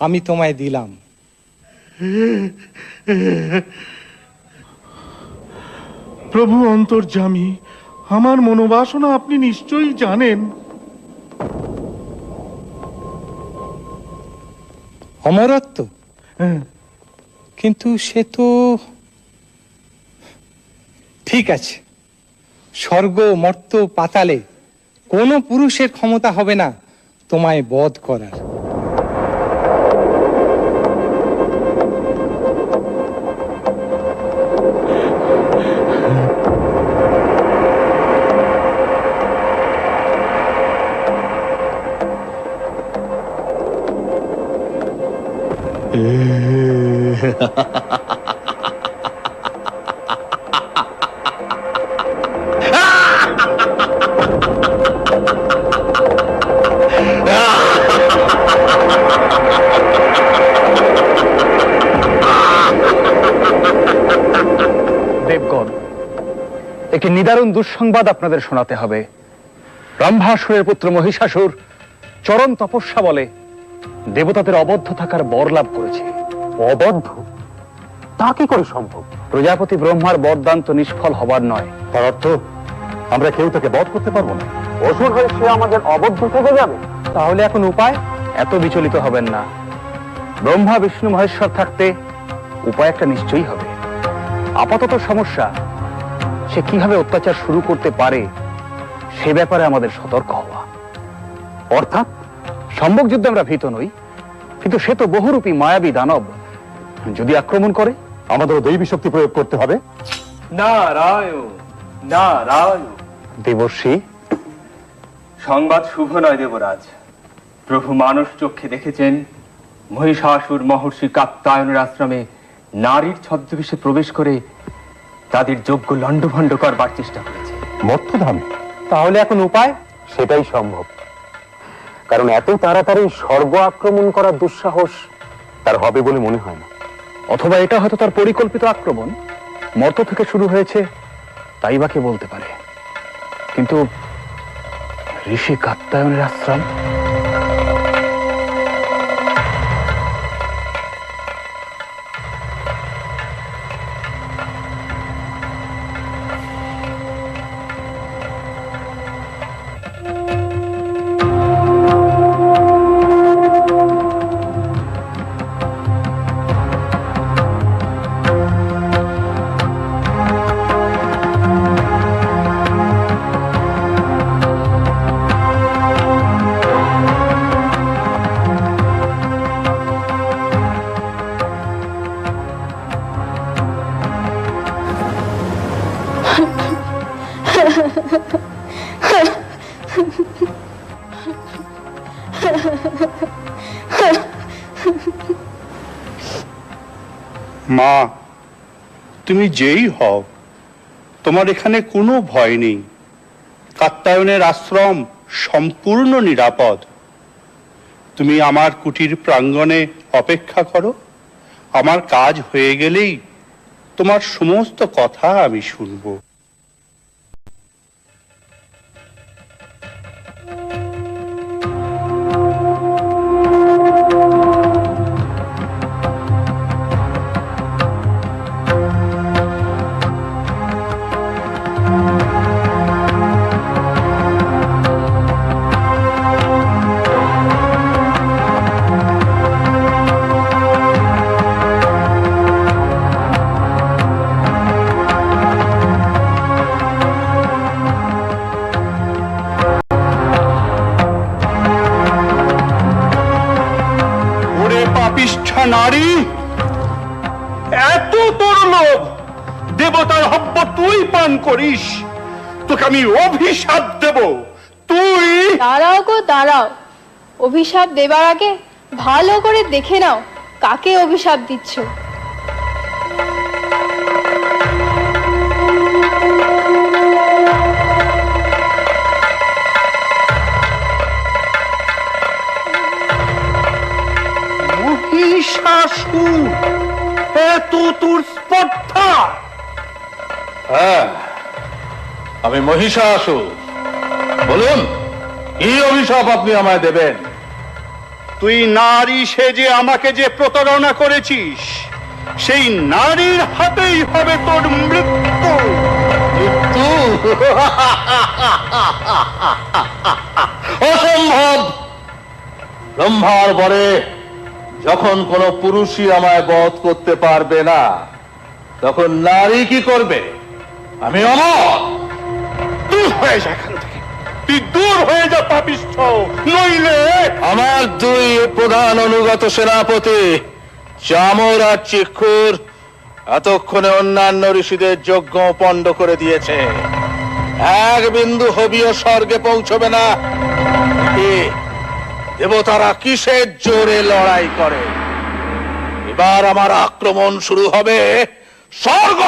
আমি তোমায় দিলাম। প্রভু অন্তর্যামী আমার মনোবাসনা আপনি নিশ্চয়ই জানেন। অমরত্ব? হ্যাঁ, কিন্তু সে তো ঠিক আছে। স্বর্গ মর্ত পাতালে কোনো পুরুষের ক্ষমতা হবে না তোমায় বধ করার। দেবগণ, একটি নিদারুণ দুঃসংবাদ আপনাদের শোনাতে হবে। ব্রহ্মাসুরের পুত্র মহিষাসুর চরম তপস্যা বলে দেবতাদের অবদ্ধ থাকার বর লাভ করেছে। অবদ্ধ তা কি করে সম্ভব? প্রজাপতি ব্রহ্মার বরদান তো নিষ্ফল হবার নয়। তার অর্থ আমরা কেউ তাকে বধ করতে পারব না। অসুর হয়ে সে আমাদের অবদ্ধ থেকে যাবে। তাহলে এখন উপায়? এত বিচলিত হবেন না। ব্রহ্মা বিষ্ণু মহেশ্বর থাকতে উপায় একটা নিশ্চয়ই হবে। আপাতত সমস্যা সে কীভাবে অত্যাচার শুরু করতে পারে সে ব্যাপারে আমাদের সতর্ক হওয়া। অর্থাৎ সম্ভব যুদ্ধে আমরা ভীত নই কিন্তু সে তো বহুরূপী মায়াবী দানব। যদি আক্রমণ করে আমাদেরও দৈবী শক্তি প্রয়োগ করতে হবে। নারায়ণ নারায়ণ। দেবর্ষী। সংবাদ শুভ নয় দেবরাজ। প্রভু মানুষ চক্ষে দেখেছেন মহিষাসুর মহর্ষি কাত্তায়নের আশ্রমে নারীর ছদ্মবেশে প্রবেশ করে তাদের যোগ্য লণ্ডভণ্ড করবার চেষ্টা করেছে। মর্তধামে তাহলে এখন উপায়? সেটাই সম্ভব। কারণ এত তাড়াতাড়ি স্বর্গ আক্রমণ করার দুঃসাহস তার হবে বলে মনে হয় না। অথবা এটা হয়তো তার পরিকল্পিত আক্রমণ। মর্ত থেকে শুরু হয়েছে, তাই বা কে বলতে পারে। কিন্তু ঋষি কাত্তায়নের আশ্রম? মা, তুমি যেই হও, তোমার এখানে কোনো ভয় নেই। কাত্তায়নের আশ্রম সম্পূর্ণ নিরাপদ। তুমি আমার কুটির প্রাঙ্গণে অপেক্ষা করো। আমার কাজ হয়ে গেলেই তোমার সমস্ত কথা আমি শুনব। নারী। এত তোর লোভ, দেবতার হব্য তুই পান করিস। তোকে আমি অভিশাপ দেব। তুই দাঁড়াও গো, দাঁড়াও। অভিশাপ দেবার আগে ভালো করে দেখে নাও কাকে অভিশাপ দিচ্ছ। তোর স্পর্ধা। হ্যাঁ আমি মহিষাসুর। বলুন কি অভিশাপ আপনি আমায় দেবেন? তুই নারী সেজে আমাকে যে প্রতারণা করেছিস সেই নারীর হাতেই হবে তোর মৃত্যু? অসম্ভব! ব্রহ্মার বরে যখন কোন পুরুষই আমায় বধ করতে পারবে না, তখন নারী কি করবে? আমি অমর! দূর হয়ে থেকে। তুই দূর হয়ে যা, পাপিষ্ঠ! নইলে আমার দুই প্রধান অনুগত সেনাপতি, চামর আর চিক্ষুর এতক্ষণে অন্যান্য ঋষিদের যজ্ঞ পণ্ড করে দিয়েছে। এক বিন্দু হবিও স্বর্গে পৌঁছবে না। দেবতারা কিসের জোরে লড়াই করে? এবার আমার আক্রমণ শুরু হবে স্বর্গ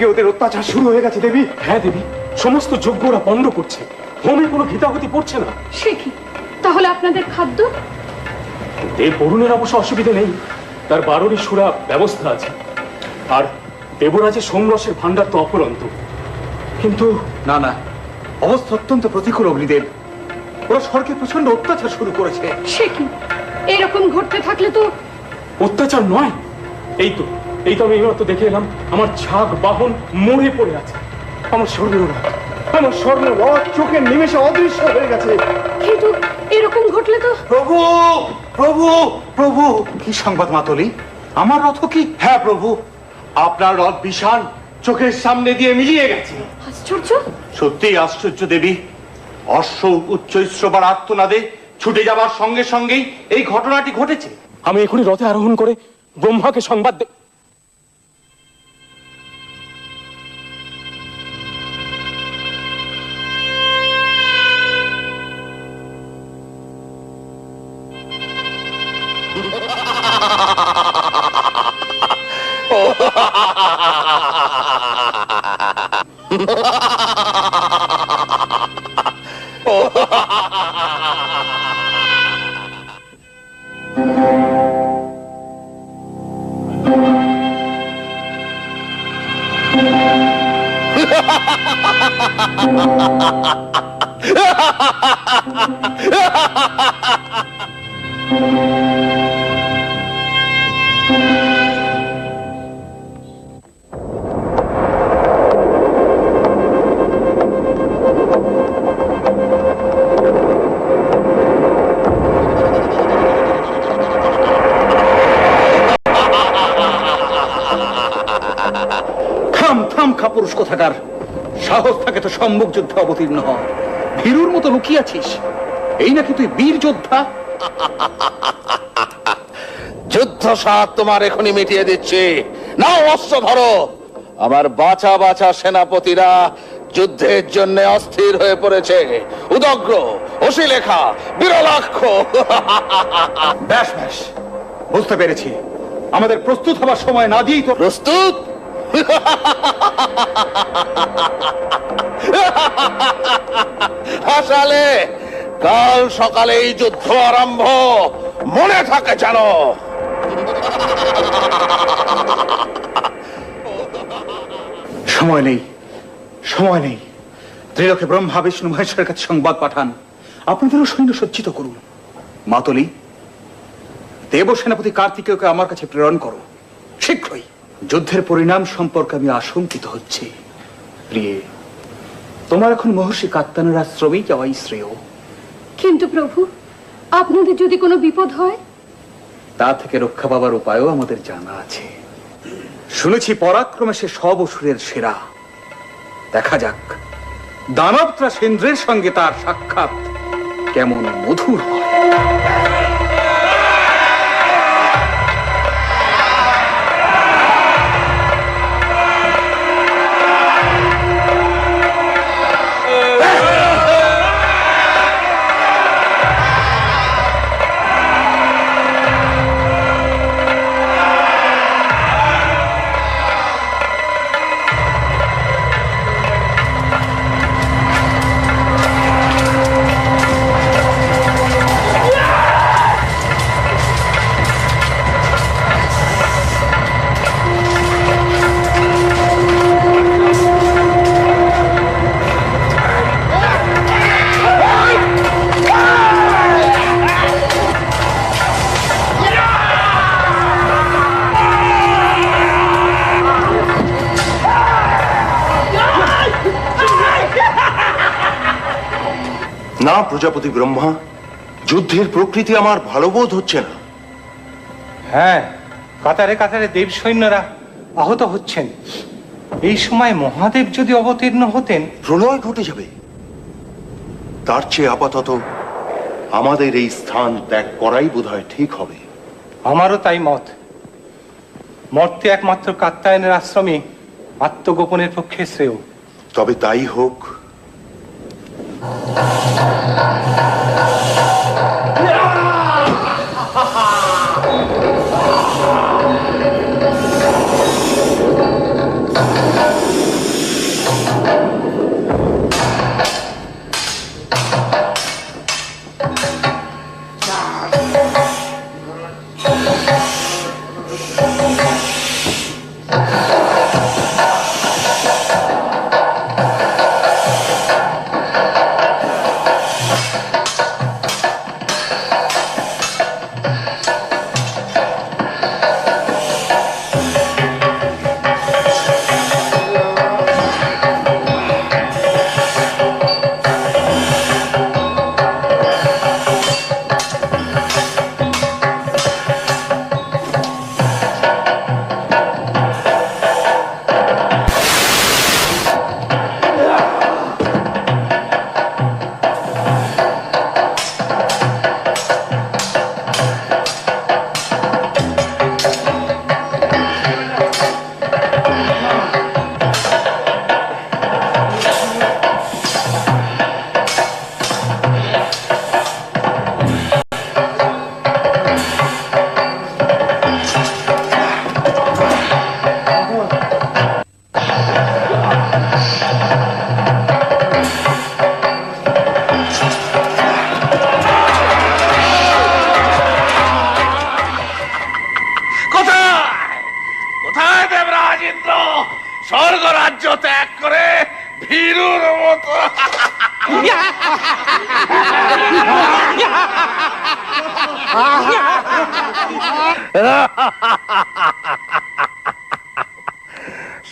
স্বর্গে ওদের অত্যাচার শুরু হয়ে গেছে দেবী। হ্যাঁ দেবী। সমস্ত যজ্ঞ ওরা বন্ধ করছে। হোমে কোনো ঘিতাগতি পড়ছে না। সে কি? তাহলে আপনাদের খাদ্য? দেব বরুণের অবশ্য অসুবিধা নেই। তার বারোরই সুরা ব্যবস্থা আছে। আর দেবরাজের সোমরসের ভান্ডার তো অপরন্ত। কিন্তু না না। অবস্থা অত্যন্ত প্রতিকূল অগ্নিদেব। ওরা স্বর্গে প্রচণ্ড অত্যাচার শুরু করেছে। সে কি? এরকম ঘটতে থাকলে তো অত্যাচার নয়। এই তো। এই তো আমি এইমাত্র দেখে এলাম আমার ছাগ বাহন মরে পড়ে আছে। আমার স্বর্ণরা আমার স্বর্ণরা চোখের নিমেষে অদৃশ্য হয়ে গেছে। কিন্তু এরকম ঘটলে তো প্রভু প্রভু প্রভু। কি সংবাদ মাতলি? আমার রথ কি? হ্যাঁ প্রভু। আপনার রথ বিশাল চোখের সামনে দিয়ে মিলিয়ে গেছে। আশ্চর্য। সত্যিই আশ্চর্য দেবী। অশ্ব উচ্চ শ্রবার আত্মনাদে ছুটে যাবার সঙ্গে সঙ্গেই এই ঘটনাটি ঘটেছে। আমি এখনই রথে আরোহণ করে ব্রহ্মাকে সংবাদ দে 哈哈哈哈哈哈哈哈哈哈！哦！哈哈哈哈哈哈哈哈哈哈！哈哈哈哈哈哈哈哈哈哈！哈哈哈哈哈哈哈哈哈哈！থাম থাম খাপুরুষ কোথাকার। সাহস থাকে তো সম্মুখ যুদ্ধে অবতীর্ণ হ ভীরুর মতো লুকিয়েছিস এই নাকি তুই বীর যোদ্ধা? যুদ্ধ সাত তোমার এখনই মিটিয়ে দিচ্ছি। নাও অস্ত্র ধরো। আমার বাছা বাছা সেনাপতিরা যুদ্ধের জন্য অস্থির হয়ে পড়েছে। উদগ্র অশিলেখা বিরলাক্ষ। ব্যাস ব্যাস। বুঝতে পেরেছি। আমাদের প্রস্তুত হবার সময় না দিয়েই তো প্রস্তুত? হাসালে, কাল সকালে এই যুদ্ধ আরম্ভ। মনে থাকে জানো সময় নেই সময় নেই। ত্রিলোকে ব্রহ্মা, বিষ্ণু, মহেশ্বরের কাছে সংবাদ পাঠান। আপনাদেরও সৈন্য সজ্জিত করুন। মাতলি দেব সেনাপতি কার্তিকেয়কে আমার কাছে প্রেরণ করো। শীঘ্রই। যুদ্ধের পরিণাম সম্পর্কে আমি আশঙ্কিত হচ্ছি। প্রিয়ে তোমার এখন মহর্ষি কাত্তানের আশ্রমেই যাওয়াই শ্রেয়। কিন্তু প্রভু আপনাদের যদি কোনো বিপদ হয়? তা থেকে রক্ষা পাবার উপায়ও আমাদের জানা আছে। শুনেছি পরাক্রমে সে সব অসুরের সেরা। দেখা যাক দানবত্রা সেন্দ্রের সঙ্গে তার সাক্ষাৎ কেমন মধুর হয়। প্রজাপতি ব্রহ্মা যুদ্ধের প্রকৃতি আমার ভালো বোধ হচ্ছে না। হ্যাঁ কাতারে কাতারে দেব সৈন্যরা আহত হচ্ছেন। এই সময় মহাদেব যদি অবতীর্ণ হতেন প্রলয় ঘটে যাবে। তার চেয়ে আপাতত আমাদের এই স্থান ত্যাগ করাই বোধহয় ঠিক হবে। আমারও তাই মত। মর্তে একমাত্র কাত্তায়নের আশ্রমে আত্মগোপনের পক্ষে শ্রেয়। তবে তাই হোক কোথায়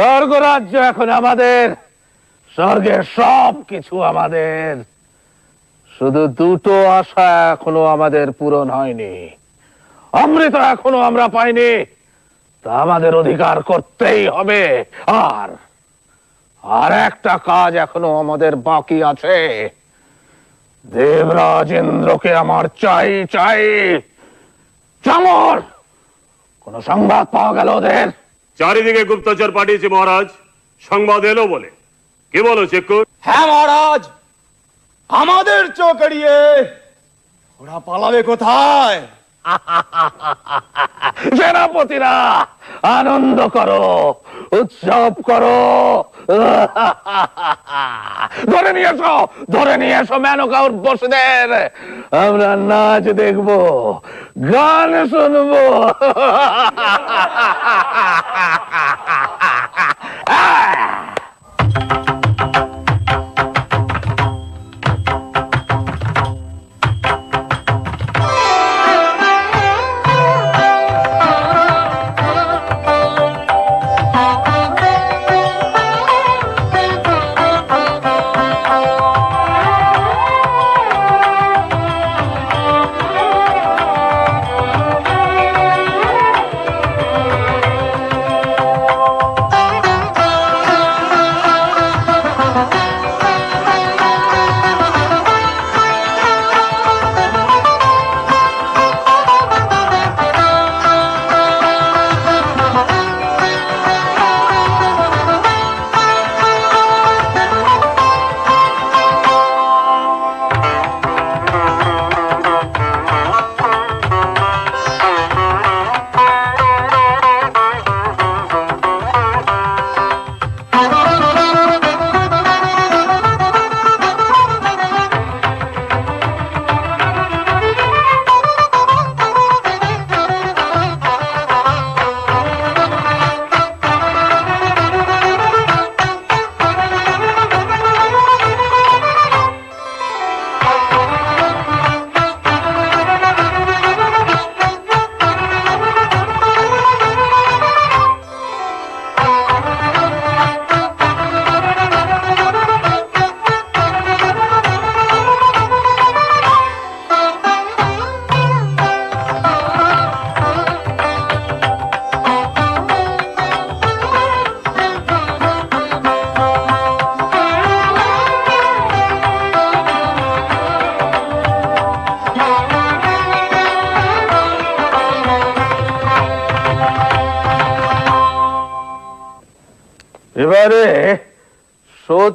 স্বর্গ রাজ্য এখন আমাদের। স্বর্গের সব কিছু আমাদের। শুধু দুটো আশা এখনও আমাদের পূরণ হয়নি। অমৃত এখনও আমরা পাইনি। তা আমাদের অধিকার করতেই হবে। আর আর একটা কাজ এখনও আমাদের বাকি আছে। দেবরাজ ইন্দ্রকে আমার চাই চাই। চামর কোন সংবাদ পাওয়া গেল ওদের? চারিদিকে গুপ্তচর পাঠিয়েছে মহারাজ। সংবাদ এলো বলে। কি বলো চেকুর হ্যাঁ মহারাজ। আমাদের চোখ এড়িয়ে ওরা পালাবে কোথায়? সেনাপতিরা! আনন্দ করো, উৎসব করো। ধরে নিয়ে এসো ধরে নিয়ে এসো মেনকা উর্বশীদের। আমরা নাচ দেখব, গান শুনব।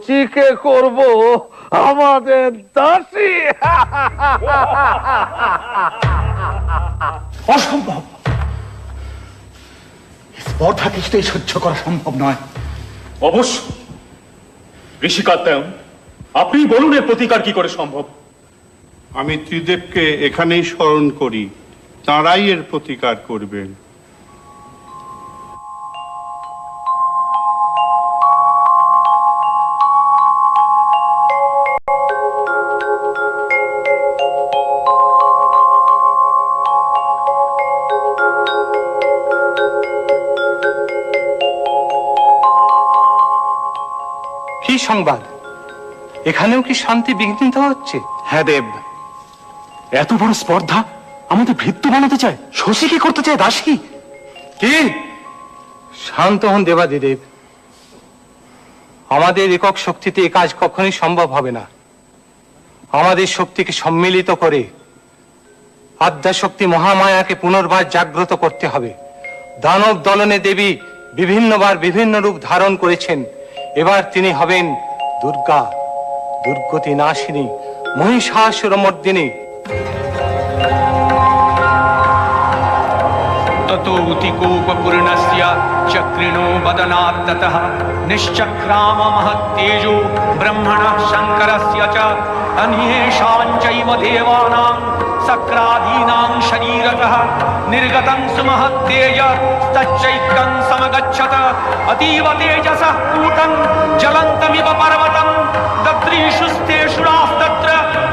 সচিকে করব আমাদের দাসী। অসম্ভব। স্পর্ধা কিছুতেই সহ্য করা সম্ভব নয়। অবশ্য। ঋষি কাত্যায়ন আপনি বলুন এর প্রতিকার কি করে সম্ভব? আমি ত্রিদেবকে এখানেই স্মরণ করি তাঁরাই এর প্রতিকার করবেন। কি সংবাদ। এখানেও কি শান্তি বিঘ্নিত হচ্ছে? হ্যাঁ দেব। এত বড় স্পর্ধা আমাদের ভৃত্য বানাতে চায়। শশী কি করতে চায় দাসী কি? শান্ত হন দেবাদিদেব আমাদের একক শক্তিতে এ কাজ কখনোই সম্ভব হবে না। আমাদের শক্তিকে সম্মিলিত করে আদ্যাশক্তি মহামায়াকে পুনর্বার জাগ্রত করতে হবে। দানব দলনে দেবী বিভিন্নবার বিভিন্ন রূপ ধারণ করেছেন। এবার তিনি হবেন দুর্গা দুর্গতি নাশিনী মহিষাসুরমর্দিনী ततोऽतिकोपपूर्णस्य चक्रिणो वदनात्ततः निश्चक्राम महत्तेजो ब्रह्मणः शङ्करस्य च अन्येषाञ्चैव देवानां सक्रादीनां शरीरतः निर्गतं सुमहत्तेज तच्चैकं समगच्छत। अतीव तेजसः कूटं ज्वलन्तमिव पर्वतं। दद्रीषुस्तेषुरास्तत्र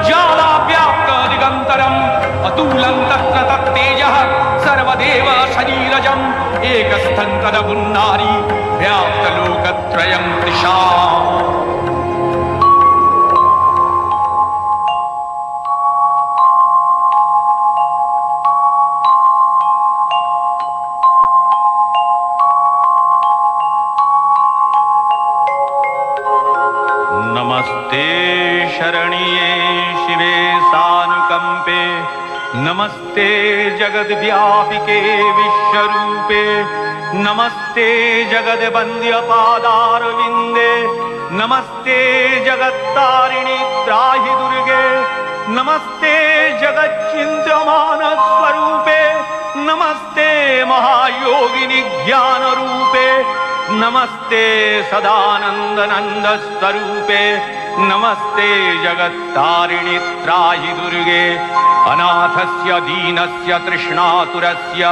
ज्वालाव्याप्त दिगन्तरम् अतुलं तत्र तत्तेजः सर्वदेव शरीरजम्। एकस्थं कदपुन्नारी व्याप्तलोकत्रयं दिशा जगद्व्यापिके विश्वरूपे। नमस्ते जगद्वन्द्यपादारविन्दे नमस्ते जगत्तारिणि त्राहि दुर्गे। नमस्ते जगच्चिन्त्यमानस्वरूपे नमस्ते महायोगिनि ज्ञानरूपे। नमस्ते सदानन्दनन्द स्वरूपे नमस्ते जगत्तारिणि त्राहि दुर्गे अनाथस्य दीनस्य तृष्णातुरस्य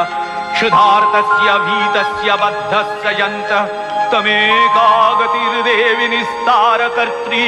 क्षुधार्तस्य भीतस्य बद्धस्य यन्तः तमेका गतिर्देवि निस्तारकर्त्री